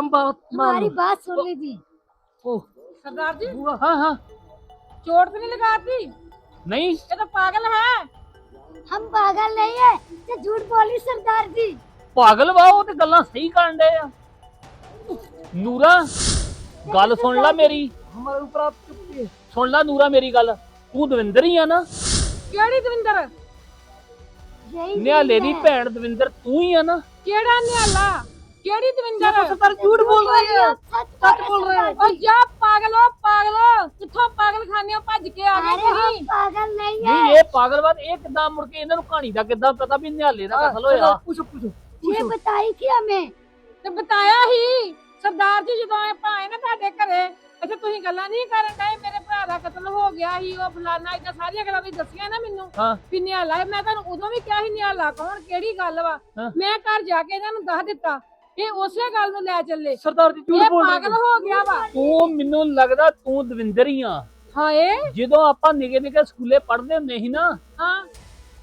हम बात मान हमारी लो बात सुन लीजिए ओ सरदार जी बुआ हाँ हाँ चोट तो नहीं लगाती ये नहीं तो पागल है हम पागल नहीं है ये झूठ बोली सरदार जी ਪਾਗਲ ਵਾ ਉਹ ਤੇ ਗੱਲਾਂ ਸਹੀ ਕਰਨ ਦੇ ਆ ਨੂਰਾ ਗੱਲ ਸੁਣ ਲੈ ਮੇਰੀ हमारे ऊपर आप चुप किए ਸੁਣ ਲੈ ਨੂਰਾ ਮੇਰੀ ਗੱਲ ਤੂੰ ਦਵਿੰਦਰ ਹੀ ਆ ਨਾ ਕਿਹੜੀ ਦਵਿੰਦਰ यही ਨਿਹਾਲੇ नहीं ਦੀ है। ਭੈਣ ਦਵਿੰਦਰ ਤੂੰ ਹੀ ਆ ਨਾ ਕਿਹੜਾ ਨਿਆਲਾ ਕਿਹੜੀ ਦਵਿੰਦਰ? ਪਰ ਝੂਠ ਬੋਲ ਰਹੀ ਹੈ ਸੱਚ ਬੋਲ ਰਹੀ ਹੈ ਓ ਜਾ ਪਾਗਲੋ ਪਾਗਲੋ ਕਿੱਥੋਂ ਪਾਗਲ ਖਾਨੇ ਹੋ ਭੱਜ ਕੇ ਆ ਗਏ ਤੁਸੀਂ। ਪਾਗਲ ਨਹੀਂ ਹੈ। ਨਹੀਂ ਇਹ ਪਾਗਲਵਾਦ ਇਹ ਕਿਦਾਂ ਮੁੜ ਕੇ ਇਹਨਾਂ ਨੂੰ ਕਹਾਣੀ ਦਾ ਕਿਦਾਂ ਪਤਾ ਵੀ ਨਿਹਾਲੇ ਦਾ ਕਸਲ ਹੋਇਆ? ਪੁੱਛੋ ਪੁੱਛੋ ਇਹ ਬਤਾਈ ਕਿ ਹਮੇ ਤੇ ਬਤਾਇਆ ਹੀ। ਸਰਦਾਰ ਜੀ ਜਦੋਂ ਆਪਾਂ ਆਏ ਨਾ ਤੁਹਾਡੇ ਘਰੇ ਅੱਛਾ ਤੁਸੀਂ ਗੱਲਾਂ ਨਹੀਂ ਕਰਨ ਡਏ? ਮੇਰੇ ਭਰਾ ਦਾ ਕਤਲ ਹੋ ਗਿਆ ਸੀ ਉਹ ਫਲਾਨਾ ਇਦਾਂ ਸਾਰੀਆਂ ਗੱਲਾਂ ਵੀ ਦੱਸੀਆਂ ਨਾ ਮੈਨੂੰ ਵੀ ਨਿਹਾਲਾ ਮੈਂ ਤੁਹਾਨੂੰ ਉਦੋਂ ਵੀ ਕਿਹਾ ਸੀ ਨਿਹਾਲਾ ਕੌਣ ਕਿਹੜੀ ਗੱਲ ਵਾ? ਮੈਂ ਘਰ ਜਾ ਕੇ ਇਹਨਾਂ ਨੂੰ ਦੱਸ ਦਿੱਤਾ। ਇਹ ਉਸੇ ਗੱਲ ਨੂੰ ਲੈ ਚੱਲੇ। ਸਰਦਾਰ ਜੀ ਝੂਠ ਬੋਲ ਪਾਗਲ ਹੋ ਗਿਆ ਵਾ। ਤੂੰ ਮੈਨੂੰ ਲੱਗਦਾ ਤੂੰ ਦਵਿੰਦਰ ਹੀ ਆ। ਹਾਏ। ਜਦੋਂ ਆਪਾਂ ਨਿਗੇ ਨਿਗੇ ਸਕੂਲੇ ਪੜ੍ਹਦੇ ਹੁੰਦੇ ਸੀ ਨਾ ਹਾਂ।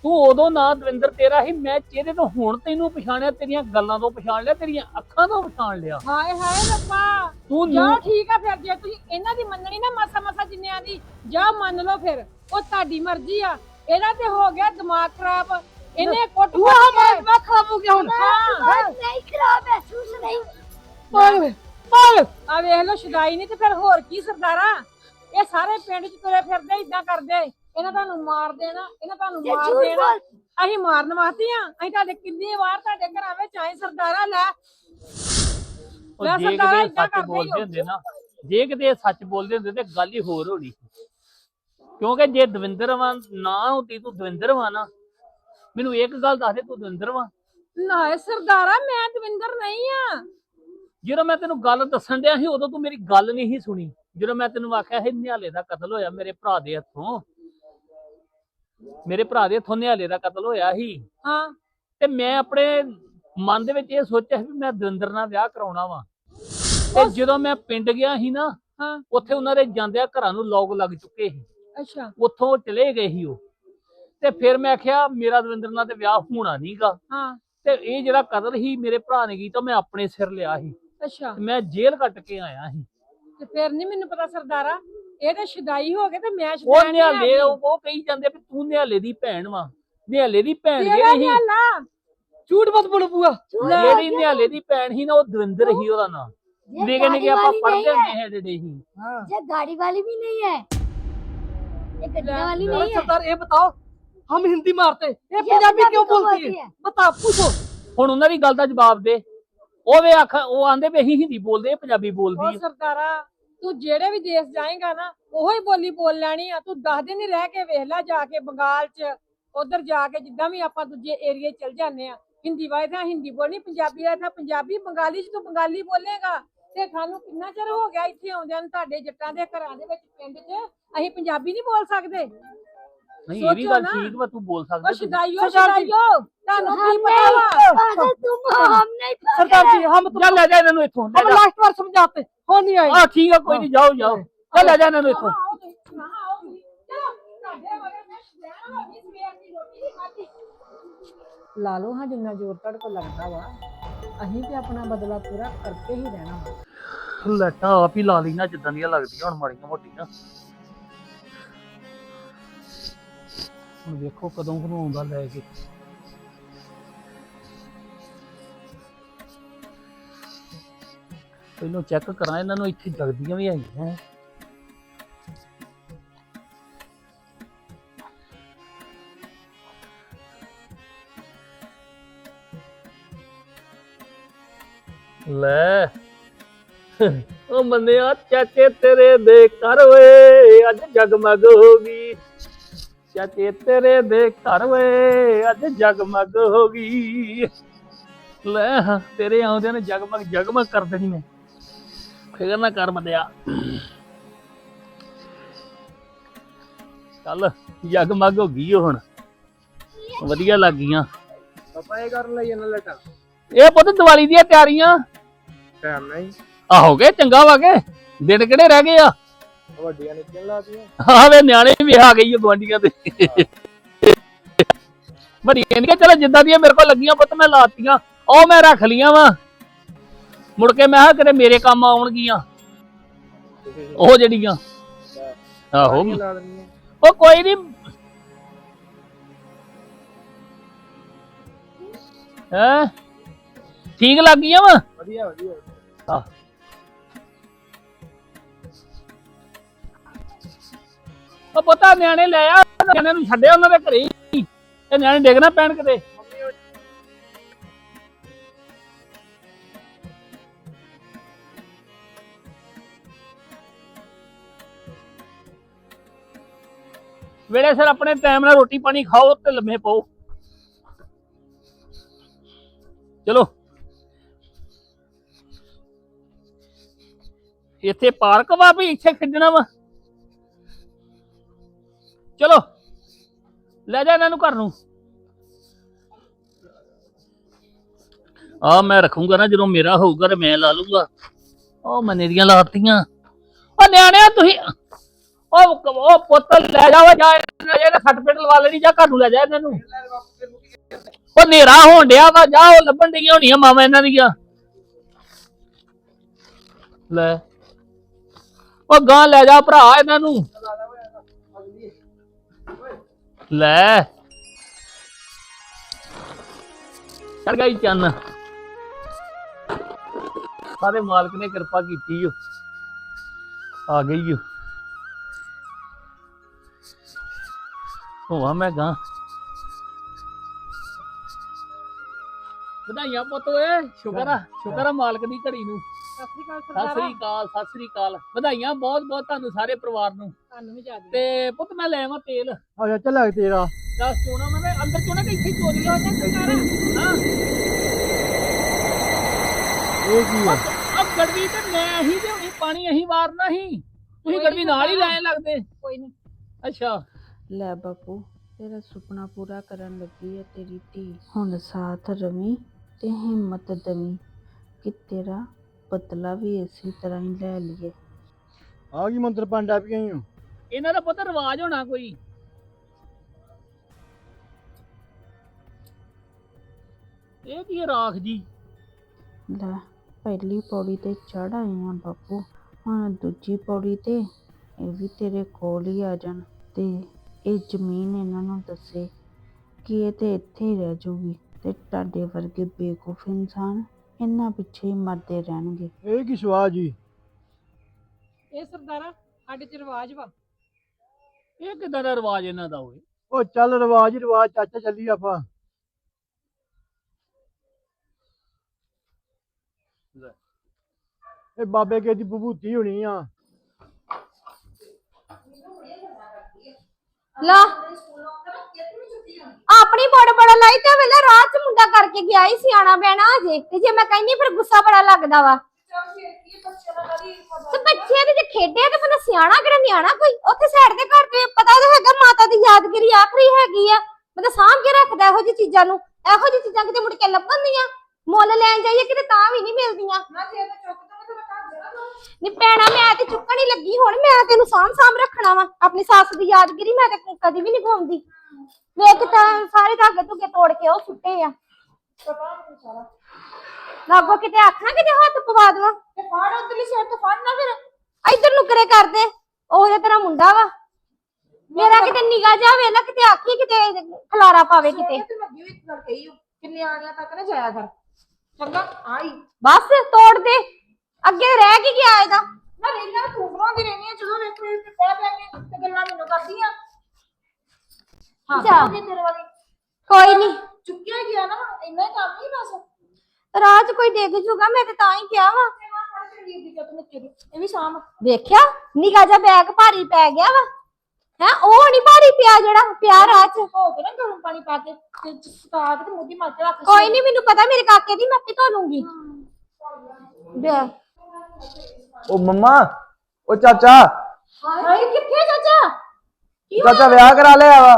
ਤੂੰ ਉਦੋਂ ਨਾ ਦਵਿੰਦਰ ਤੇਰਾ ਹੀ ਮੈਂ ਚਿਹਰੇ ਤੋਂ ਹੁਣ ਤੈਨੂੰ ਪਛਾਣਿਆ ਤੇਰੀਆਂ ਗੱਲਾਂ ਤੋਂ ਪਛਾਣ ਲਿਆ ਤੇਰੀਆਂ ਅੱਖਾਂ ਤੋਂ ਪਛਾਣ ਲਿਆ। ਹਾਏ ਹਾਏ ਰੱਬਾ। ਤੂੰ ਜਾ ਠੀਕ ਆ ਫਿਰ ਜੇ ਤੁਸੀਂ ਇਹਨਾਂ ਦੀ ਮੰਨਣੀ ਨਾ ਮਾਸਾ ਮਾਸਾ ਜਿੰਨਿਆਂ ਦੀ ਜਾ ਮੰਨ ਲਓ ਫਿਰ ਉਹ ਤੁਹਾਡੀ ਮਰਜ਼ੀ ਆ। ਇਹਨਾਂ ਤੇ ਹੋ ਗਿਆ ਦਿਮਾਗ ਖਰਾਬ। ਇਹਨੇ ਕੁੱਟ ਉਹ ਹਮਾਰੇ ਦਿਮਾਗ ਖਰਾਬ ਹੋ ਗਿਆ ਹੁਣ। ਨਹੀਂ ਖਰਾਬ ਹੈ ਨਹੀਂ। ਪਾਗਲ। ਪਾਗਲ। ਆ ਵੇਖ ਲੋ ਸ਼ੁਦਾਈ ਨਹੀਂ ਤੇ ਫਿਰ ਹੋਰ ਕੀ ਸਰਦਾਰਾ? ਇਹ ਸਾਰੇ ਪਿੰਡ ਚ ਤੁਰੇ ਫਿਰਦੇ ਇਦਾਂ ਕਰਦੇ। ਇਹਨਾਂ ਤੁਹਾਨੂੰ ਮਾਰ ਦੇਣਾ ਇਹਨਾਂ ਤੁਹਾਨੂੰ ਮਾਰ ਦੇਣਾ। ਅਸੀਂ ਮਾਰਨ ਵਾਸਤੇ ਆ ਅਸੀਂ ਤੁਹਾਡੇ ਕਿੰਨੀ ਵਾਰ ਤੁਹਾਡੇ ਘਰਾਂ ਵਿੱਚ ਆਏ ਸਰਦਾਰਾ ਲੈ। ਉਹ ਜੇ ਕਿਤੇ ਸੱਚ ਬੋਲਦੇ ਹੁੰਦੇ ਨਾ ਜੇ ਕਿਤੇ ਸੱਚ ਬੋਲਦੇ ਹੁੰਦੇ ਤੇ ਗੱਲ ਹੀ ਹੋਰ ਹੋਣੀ। ਕਿਉਂਕਿ ਜੇ ਦਵਿੰਦਰ ਵਾਂ ਨਾ ਹੁੰਦੀ ਤੂੰ ਦਵਿੰਦਰ ਵਾਂ ਨਾ। ਮੈਨੂੰ ਇੱਕ ਗੱਲ ਦੱਸ ਦੇ ਤੂੰ ਦਵਿੰਦਰ ਵਾਂ? ਨਾ ਸਰਦਾਰਾ ਮੈਂ ਦਵਿੰਦਰ ਨਹੀਂ ਆ। ਜਦੋਂ ਮੈਂ ਤੈਨੂੰ ਗੱਲ ਦੱਸਣ ਡਿਆ ਸੀ ਉਦੋਂ ਤੂੰ ਮੇਰੀ ਗੱਲ ਨਹੀਂ ਸੀ ਸੁਣੀ। ਜਦੋਂ ਮੈਂ ਤੈਨੂੰ ਆਖਿਆ ਸੀ ਨਿਹਾਲੇ ਦਾ ਕਤਲ ਹੋਇਆ ਮੇਰੇ ਭਰਾ ਦੇ ਹੱਥੋਂ। ਮੇਰੇ ਭਰਾ ਦੇ ਹੱਥੋਂ ਨਿਹਾਲੇ ਦਾ ਕਤਲ ਹੋਇਆ ਸੀ। ਹਾਂ। ਤੇ ਮੈਂ ਆਪਣੇ ਮਨ ਦੇ ਵਿੱਚ ਇਹ ਸੋਚਿਆ ਸੀ ਵੀ ਮੈਂ ਦਵਿੰਦਰ ਨਾਲ ਵਿਆਹ ਕਰਾਉਣਾ ਵਾ। ਤੇ ਜਦੋਂ ਮੈਂ ਪਿੰਡ ਗਿਆ ਸੀ ਨਾ ਹਾਂ। ਉੱਥੇ ਉਹਨਾਂ ਦੇ ਜਾਂਦਿਆਂ ਘਰਾਂ ਨੂੰ ਲੋਕ ਲੱਗ ਚੁੱਕੇ ਸੀ। ਅੱਛਾ। ਉੱਥੋਂ ਚਲੇ ਗਏ ਸੀ ਉਹ। ਤੇ ਫਿਰ ਮੈਂ ਆਖਿਆ ਮੇਰਾ ਦਵਿੰਦਰ ਨਾਲ ਤੇ ਵਿਆਹ ਹੋਣਾ ਨਹੀਂਗਾ ਹਾਂ। ਤੇ ਇਹ ਜਿਹੜਾ ਕਤਲ ਹੀ ਮੇਰੇ ਭਰਾ ਨੇ ਕੀਤਾ ਮੈਂ ਆਪਣੇ ਸਿਰ ਲਿਆ ਸੀ। ਅੱਛਾ। ਮੈਂ ਜੇਲ੍ਹ ਕੱਟ ਕੇ ਆਇਆ ਸੀ। ਤੇ ਫਿਰ ਨਹੀਂ ਮੈਨੂੰ ਪਤਾ ਸਰਦਾਰਾ ਇਹ ਤਾਂ ਸ਼ਦਾਈ ਹੋ ਗਏ ਤੇ ਮੈਂ ਸ਼ਦਾਈ ਨਿਹਾਲੇ ਉਹ ਕਹੀ ਜਾਂਦੇ ਵੀ ਤੂੰ ਨਿਹਾਲੇ ਦੀ ਭੈਣ ਵਾ। ਨਿਹਾਲੇ ਦੀ ਭੈਣ ਜਿਹੜੀ ਸੀ। ਝੂਠ ਮਤ ਬੋਲੋ ਪੂਆ ਜਿਹੜੀ ਨਿਹਾਲੇ ਦੀ ਭੈਣ ਸੀ ਨਾ ਉਹ ਦਵਿੰਦਰ ਹੀ ਉਹਦਾ ਨਾਮ। ਨਿਕੇ ਨਿਕੇ ਆਪਾਂ ਪੜਦੇ ਹੁੰਦੇ ਹੈ। ਜਿਹੜੇ ਹੀ ਹਾਂ। ਜੇ ਗਾੜੀ ਵਾਲੀ ਵੀ ਨਹੀਂ ਹੈ। ਇਹ ਗੱਡੀ ਵਾਲੀ ਨਹੀਂ ਹੈ। ਸਰਦਾਰ ਇਹ ਬਤਾਓ। हम हिंदी मारते ये ये पंजाबी क्यों तो बोलती है बता पूछो ਹੁਣ ਉਹਨਾਂ ਦੀ ਗੱਲ ਦਾ ਜਵਾਬ ਦੇ ਉਹ ਵੇ ਆਖ ਉਹ ਆਂਦੇ ਵੀ ਅਸੀਂ ਹਿੰਦੀ ਬੋਲਦੇ ਇਹ ਪੰਜਾਬੀ ਉਹ ਬੋਲਦੀ ਆ। ਸਰਦਾਰਾ ਤੂੰ ਜਿਹੜੇ ਵੀ ਦੇਸ਼ ਜਾਏਗਾ ਨਾ ਉਹੋ ਹੀ ਬੋਲੀ ਬੋਲ ਲੈਣੀ ਆ ਤੂੰ 10 ਦਿਨ ਹੀ ਰਹਿ ਕੇ ਵੇਖ ਲੈ ਜਾ ਕੇ ਬੰਗਾਲ 'ਚ ਉਧਰ ਜਾ ਕੇ ਜਿੱਦਾਂ ਵੀ ਆਪਾਂ ਦੂਜੇ ਏਰੀਏ ਚਲ ਜਾਂਦੇ ਆ ਹਿੰਦੀ ਵਾਲੇ ਤਾਂ ਹਿੰਦੀ ਬੋਲਣੀ ਪੰਜਾਬੀ ਵਾਲੇ ਤਾਂ ਪੰਜਾਬੀ ਬੰਗਾਲੀ 'ਚ ਤੂੰ ਬੰਗਾਲੀ ਬੋਲੇਗਾ ਤੇ ਸਾਨੂੰ ਕਿੰਨਾ ਚਿਰ ਹੋ ਗਿਆ ਇੱਥੇ ਆਉਂਦਿਆਂ ਨੂੰ ਤੁਹਾਡੇ ਜੱਟਾਂ ਦੇ ਘਰਾਂ ਦੇ ਵਿੱਚ ਪਿੰਡ 'ਚ ਅਸੀਂ ਪੰਜਾਬੀ ਨਹੀਂ ਬੋਲ ਸਕਦੇ ਨਹੀਂ ਇਹ ਵੀ ਸੋਚੋ ਗੱਲ ਨਾ। ਠੀਕ ਵਾ ਤੂੰ ਬੋਲ ਉਹ ਸਕਦਾ ਤੂੰ। ਸ਼ਦਾਈਓ ਸਰਦਾਰ ਜੀ। ਸ਼ਦਾਈਓ ਤੁਹਾਨੂੰ हम ਕੀ ਪਤਾ ਵਾ नहीं पागल तुम हो हम नहीं सरदार पागल जी हम तो ਚੱਲ ਲੈ ਜਾ ਇਹਨਾਂ ਨੂੰ ਇੱਥੋਂ ਲੈ हम ਜਾ लास्ट बार समझाते हो नहीं आए ਆ ਠੀਕ ਆ ਕੋਈ ਨਹੀਂ ਜਾਓ ਜਾਓ ਚੱਲ ਲੈ ਜਾ ਇਹਨਾਂ ਨੂੰ ਇੱਥੋਂ ਆਓ ਤੁਸੀਂ, ਨਾ ਆਓ ਤੁਸੀਂ। ਚਲੋ, ਤੁਹਾਡੇ ਮਗਰ ਮੈਂ ਸ਼ੁਦੈਣ ਹੋ ਗਈ, ਸਵੇਰ ਦੀ ਰੋਟੀ ਨਹੀਂ ਖਾਧੀ। ਲਾ ਲਓ ਹਾਂ ਜਿੰਨਾ ਜ਼ੋਰ ਤੁਹਾਡੇ ਕੋਲ ਲੱਗਦਾ ਵਾ ਅਸੀਂ ਤੇ ਆਪਣਾ ਬਦਲਾ ਪੂਰਾ ਕਰਕੇ ਹੀ ਰਹਿਣਾ ਵਾ। ਲੈਟਾਂ ਆਪ ਹੀ ਲਾ ਲਈਆਂ ਜਿੱਦਾਂ ਦੀਆਂ ਲੱਗਦੀਆਂ ਹੁਣ ਮਾੜੀਆਂ ਮੋਟੀਆਂ ਹੁਣ ਵੇਖੋ ਕਦੋਂ ਕਦੋਂ ਆਉਂਦਾ ਲੈ ਕੇ। ਪਹਿਲਾਂ ਚੈੱਕ ਕਰਾਂ, ਇਹਨਾਂ ਨੂੰ ਇੱਥੇ ਜਗਦੀਆਂ ਵੀ ਹੈਗੀਆਂ ਲੈ। ਉਹ ਮੰਨਿਆ ਚਾਚੇ ਤੇਰੇ ਦੇ ਘਰ ਓਏ, ਅੱਜ ਜਗਮਗ ਹੋ ਗਈ। ਚਾਚੇ ਤੇਰੇ ਦੇ ਘਰ ਵੇ ਅੱਜ ਜਗਮਗ ਹੋ ਗਈ। ਲੈ ਤੇਰੇ ਆਉਂਦਿਆਂ ਨੇ ਜਗਮਗ ਜਗਮਗ ਕਰ ਦੇਣੀ ਮੈਂ। ਫਿਕਰ ਨਾ ਕਰ ਬੰਦਿਆ। ਚੱਲ ਜਗਮਗ ਹੋ ਗਈ ਹੁਣ। ਵਧੀਆ ਲੱਗ ਗਈਆਂ। ਪਾਪਾ ਇਹ ਕਰਨ ਲਈ ਇਹਨਾਂ ਲਟਾ? ਇਹ ਪੁੱਤ ਦੀਵਾਲੀ ਦੀਆਂ ਤਿਆਰੀਆਂ। ਟਾਈਮ ਨਹੀਂ। ਆਹੋਗੇ ਚੰਗਾ ਵਾਗੇ ਦਿਨ ਕਿਹੜੇ ਰਹਿ ਗਏ ਆ? ਵੱਡੀਆਂ ਨਿਕਲਣ ਲਾਤੀਆਂ ਹਾਂ ਵੇ ਨਿਆਣੇ ਵੀ ਆ ਗਈ ਆ ਗਵਾਂਡੀਆਂ ਤੇ ਬੜੀ ਨਹੀਂ ਚਲੋ ਜਿੱਦਾਂ ਦੀਆਂ ਮੇਰੇ ਕੋਲ ਲੱਗੀਆਂ ਪੁੱਤ ਮੈਂ ਲਾਤੀਆਂ। ਉਹ ਮੈਂ ਰੱਖ ਲੀਆਂ ਵਾ। ਮੁੜ ਕੇ ਮੈਂ ਕਿਹਾ ਕਿਤੇ ਮੇਰੇ ਕੰਮ ਆਉਣਗੀਆਂ। ਉਹ ਜਿਹੜੀਆਂ। ਆਹੋ। ਲਾ ਉਹ ਕੋਈ ਨਹੀਂ ਹੈ? ਠੀਕ ਲੱਗ ਗਈਆਂ ਵਾ? ਵਧੀਆ ਵਧੀਆ। ਉਹ ਪਤਾ ਨਿਆਣੇ ਲੈ ਆ ਨਿਆਣੇ ਨੂੰ ਛੱਡਿਆ ਉਹਨਾਂ ਦੇ ਘਰੇ ਹੀ। ਤੇ ਨਿਆਣੇ ਡਿੱਗ ਪੈਣ ਕਿਤੇ। ਵੇਲੇ ਸਿਰ ਆਪਣੇ ਟਾਈਮ ਨਾਲ ਰੋਟੀ ਪਾਣੀ ਖਾਓ ਤੇ ਲੰਮੇ ਪਾਓ। ਚਲੋ। ਇੱਥੇ ਪਾਰਕ ਵਾ ਵੀ, ਇੱਥੇ ਖੇਡਣਾ ਵਾ। ਚਲੋ, ਲੈ ਜਾ ਇਹਨਾਂ ਨੂੰ ਘਰ ਨੂੰ। ਆ ਮੈਂ ਰੱਖੂੰਗਾ ਨਾ, ਜਦੋਂ ਮੇਰਾ ਹੋਊਗਾ ਤੇ ਮੈਂ ਲਾ ਲੂੰਗਾ। ਉਹ ਮਨੇ ਦੀਆਂ ਲਾਤੀਆਂ। ਉਹ ਨਿਆਣਿਆ, ਤੁਸੀਂ ਉਹ ਉਹ ਪੁੱਤ, ਲੈ ਜਾਓ ਜਾ ਇਹਨਾਂ ਸੱਟ ਪੇਟ ਲਵਾ ਲੈਣੀ, ਜਾਂ ਘਰ ਨੂੰ ਲੈ ਜਾ ਇਹਨਾਂ ਨੂੰ। ਉਹ ਹਨੇਰਾ ਹੋਣ ਡਿਆ ਵਾ, ਜਾ ਉਹ ਲੱਭਣ ਡੀਆਂ ਹੋਣੀਆਂ ਮਾਵਾਂ ਇਹਨਾਂ ਦੀਆਂ। ਲੈ। ਉਹ ਗਾਂ ਲੈ ਜਾ ਭਰਾ ਇਹਨਾਂ ਨੂੰ। ਲੈ। ਚੜ ਗਈ ਚੰਨ। ਸਾਰੇ ਮਾਲਕ ਨੇ ਕਿਰਪਾ ਕੀਤੀ ਓ। ਆ ਗਈ ਓ। ਹੋਵਾ ਮੈਂ ਗਾਂ। ਵਧਾਈਆਂ ਪੁੱਤ ਓਏ, ਸ਼ੁਕਰ ਆ ਸ਼ੁਕਰ ਆ ਮਾਲਕ ਦੀ ਘੜੀ ਨੂੰ। ਸਤਿ ਸ਼੍ਰੀ ਅਕਾਲ ਸਤਿ ਸਰਦਾਰਾ। ਸ੍ਰੀ ਅਕਾਲ ਸਤਿ ਸ੍ਰੀ ਅਕਾਲ। ਵਧਾਈਆਂ ਬਹੁਤ ਬਹੁਤ ਤੁਹਾਨੂੰ ਸਾਰੇ ਪਰਿਵਾਰ ਨੂੰ। ਤੁਹਾਨੂੰ ਵੀ ਜਾ ਤੇ ਪੁੱਤ ਮੈਂ ਲੈ ਆਵਾਂ ਤੇਲ। ਆ ਜਾ ਚੱਲ ਤੇਰਾ ਦੱਸ ਚੋਣਾ ਮੈਂ ਅੰਦਰ ਚੋਣਾ ਕਿ ਇੱਥੇ ਚੋਰੀ ਹੋ ਜਾ ਸਰਦਾਰਾ ਹਾਂ। ਇਹ ਕੀ ਹੈ ਅਬ ਗੜਵੀ ਤੇ ਮੈਂ ਹੀ ਲਿਆਉਣੀ ਪਾਣੀ ਅਹੀਂ ਵਾਰਨਾ ਹੀ ਤੁਸੀਂ ਗੜਵੀ ਨਾਲ ਹੀ ਲੈਣ ਲੱਗਦੇ। ਕੋਈ ਨਹੀਂ। ਅੱਛਾ। ਲੈ ਬਾਪੂ ਤੇਰਾ ਸੁਪਨਾ ਪੂਰਾ ਕਰਨ ਲੱਗੀ ਹੈ ਤੇਰੀ ਧੀ। ਹੁਣ ਸਾਥ ਰਵੀ ਤੇ ਹਿੰਮਤ ਦਵੀ ਕਿ ਤੇਰਾ ਬਦਲਾ ਵੀ ਇਸੇ ਤਰ੍ਹਾਂ ਹੀ ਲੈ ਲਈਏ। ਆ ਕੀ ਮੰਤਰ ਪਾਂਡਾ ਪਈ ਆਈ ਇਹਨਾਂ ਦਾ ਪਤਾ ਰਿਵਾਜ ਹੋਣਾ ਕੋਈ। ਇਹ ਕੀ ਹੈ ਰਾਖ ਜੀ? ਲੈ ਪਹਿਲੀ ਪੌੜੀ ਤੇ ਚੜ ਆਏ ਆ ਬਾਪੂ ਹੁਣ ਦੂਜੀ ਪੌੜੀ ਤੇ ਇਹ ਵੀ ਤੇਰੇ ਕੋਲ ਹੀ ਆ ਜਾਣ ਤੇ ਇਹ ਜ਼ਮੀਨ ਇਹਨਾਂ ਨੂੰ ਦੱਸੇ ਕਿ ਇਹ ਤੇ ਇੱਥੇ ਹੀ ਰਹਿ ਜਾਊਗੀ ਤੇ ਤੁਹਾਡੇ ਵਰਗੇ ਬੇਵਕੂਫ ਇਨਸਾਨ ਇਹਨਾਂ ਪਿੱਛੇ ਹੀ ਮਰਦੇ ਰਹਿਣਗੇ। ਇਹ ਕੀ ਸਵਾਦ ਜੀ? ਇਹ ਸਰਦਾਰਾ ਸਾਡੇ ਚ ਰਿਵਾਜ ਵਾ। ਇਹ ਕਿਦਾਂ ਦਾ ਰਿਵਾਜ ਇਹਨਾਂ ਦਾ ਹੋਵੇ? ਉਹ ਚੱਲ ਰਿਵਾਜ ਹੀ ਰਿਵਾਜ ਚਾਚਾ ਚੱਲੀ ਆਪਾਂ। ਲੈ। ਇਹ ਬਾਬੇ ਕੇ ਦੀ ਬਬੂਤੀ ਹੋਣੀ ਆ। ਲਾ। ਆਪਣੀ ਬੜ ਬੜ ਲਾਈ ਤੇ ਵੇਲੇ ਰਾਤ ਚ ਮੁੰਡਾ ਕਰਕੇ ਗਿਆ ਹੀ ਸਿਆਣਾ ਬਹਿਣਾ ਅਜੇ ਤੇ ਜੇ ਮੈਂ ਕਹਿੰਨੀ ਫਿਰ ਗੁੱਸਾ ਬੜਾ ਲੱਗਦਾ ਵਾ। ਤੇ ਬੱਚੇ ਦੇ ਜੇ ਖੇਡੇ ਤੇ ਬੰਦਾ ਸਿਆਣਾ ਕਿਹੜਾ ਨਿਆਣਾ ਕੋਈ? ਉੱਥੇ ਸਾਈਡ ਦੇ ਘਰ ਤੇ ਪਤਾ ਤਾਂ ਹੈਗਾ ਮਾਤਾ ਦੀ ਯਾਦਗਿਰੀ ਆਖਰੀ ਹੈਗੀ ਆ। ਬੰਦਾ ਸਾਂਭ ਕੇ ਰੱਖਦਾ ਇਹੋ ਜਿਹੀ ਚੀਜ਼ਾਂ ਨੂੰ। ਇਹੋ ਜਿਹੀ ਚੀਜ਼ਾਂ ਕਿਤੇ ਮੁੜ ਕੇ ਲੱਭਣ ਮੁੱਲ ਲੈਣ ਜਾਈਏ ਕਿਤੇ ਤਾਂ ਵੀ ਨਹੀਂ ਮਿਲਦੀਆਂ। ਨੀ ਭੈਣਾ, ਮੈਂ ਤੇ ਚੁੱਕਣ ਹੀ ਲੱਗੀ ਹੁਣ। ਮੈਂ ਤੈਨੂੰ ਸਾਂਭ ਸਾਂਭ ਰੱਖਣਾ ਵਾ। ਆਪਣੀ ਸੱਸ ਦੀ ਯਾਦਗਿਰੀ ਮੈਂ ਤੇ ਕਦੀ ਵੀ ਨਹੀਂ ਗੁੰਮਦੀ ਵੇਖ ਤਾਂ ਸਾਰੇ ਧਾਗੇ ਧੁੱਗੇ ਤੋੜ ਕੇ ਉਹ ਸੁੱਟੇ ਆ। ਲਾਗੋ ਕਿਤੇ ਆਖਣਾ ਕਿਤੇ ਹੱਥ ਪਵਾ ਦਵਾ? ਤੇ ਫੜ ਉਧਰਲੀ ਸਾਈਡ ਤੋਂ ਫੜ ਨਾ ਫਿਰ। ਇਧਰ ਨੂੰ ਕਰੇ ਕਰਦੇ ਉਹਦੇ ਤੇਰਾ ਮੁੰਡਾ ਵਾ। ਮੇਰਾ ਕਿਤੇ ਨਿਗਾਹ ਜਾ ਵੇਲਾ ਕਿਤੇ ਆਖੀ ਕਿਤੇ ਖਲਾਰਾ ਪਾਵੇ ਕਿਤੇ। ਤੇ ਮੈਂ ਵੀ ਇੱਕ ਗੱਲ ਕਹੀ ਓ, ਕਿੰਨੇ ਆਣਿਆਂ ਤੱਕ ਨਾ ਜਾਇਆ ਕਰ। ਚੰਗਾ ਆਈ। ਬਸ ਤੋੜ ਦੇ। ਅੱਗੇ ਰਹਿ ਕੀ ਗਿਆ ਇਹਦਾ? ਨਾ ਰੀਲਾਂ ਤੂੰ ਬਣਾਉਂਦੀ ਰਹਿੰਦੀ ਆ ਜਦੋਂ ਵੇਖ ਕੇ ਕਹਿ ਪੈ ਕੇ ਤੇ ਗੱਲਾਂ ਮੈਨੂੰ ਕਰਦੀਆਂ ਹਾਂ ਜਾ। ਹੋ ਗਈ ਤੇਰੇ ਵਾਲੀ। ਕੋਈ ਨਹੀਂ ਚੁੱਕਿਆ ਗਿਆ ਨਾ ਹੁਣ ਇੰਨਾ ਹੀ ਕੰਮ ਨਹੀਂ ਬਸ? ਰਾਹ 'ਚ ਕੋਈ ਡਿੱਗ ਜੂਗਾ ਮੈਂ ਤੇ ਤਾਂ ਹੀ ਕਿਹਾ ਵਾ। ਤੇ ਮੈਂ ਫੜ ਕੇ ਵੀਰ ਦੀ ਜੱਤ ਨੱਚੇ ਦੀ ਇਹ ਵੀ ਸ਼ਾਮ ਵੇਖਿਆ ਨਿਗਾਹ ਜਾ ਬੈਗ ਭਾਰੀ ਪੈ ਗਿਆ ਵਾ। ਹੈ ਉਹ ਨਹੀਂ ਭਾਰੀ ਪਿਆ ਜਿਹੜਾ ਪਿਆ ਰਾਹ 'ਚ। ਹੋ ਕੇ ਨਾ ਗਰਮ ਪਾਣੀ ਪਾ ਕੇ ਤੇ ਸੁਕਾ ਕੇ ਤੇ ਮੂੰਹ ਦੀ ਮੱਝ ਰੱਖ ਕੋਈ ਨਹੀਂ ਮੈਨੂੰ ਪਤਾ ਮੇਰੇ ਕਾਕੇ ਦੀ ਮੈਂ ਆਪੇ ਧੋ ਲੂੰਗੀ। ਬੈ- ਉਹ ਮੰਮਾ ਉਹ ਚਾਚਾ। ਹਾਏ ਕਿੱਥੇ ਚਾਚਾ? ਚਾਚਾ ਵਿਆਹ ਕਰਾ ਲਿਆ ਵਾ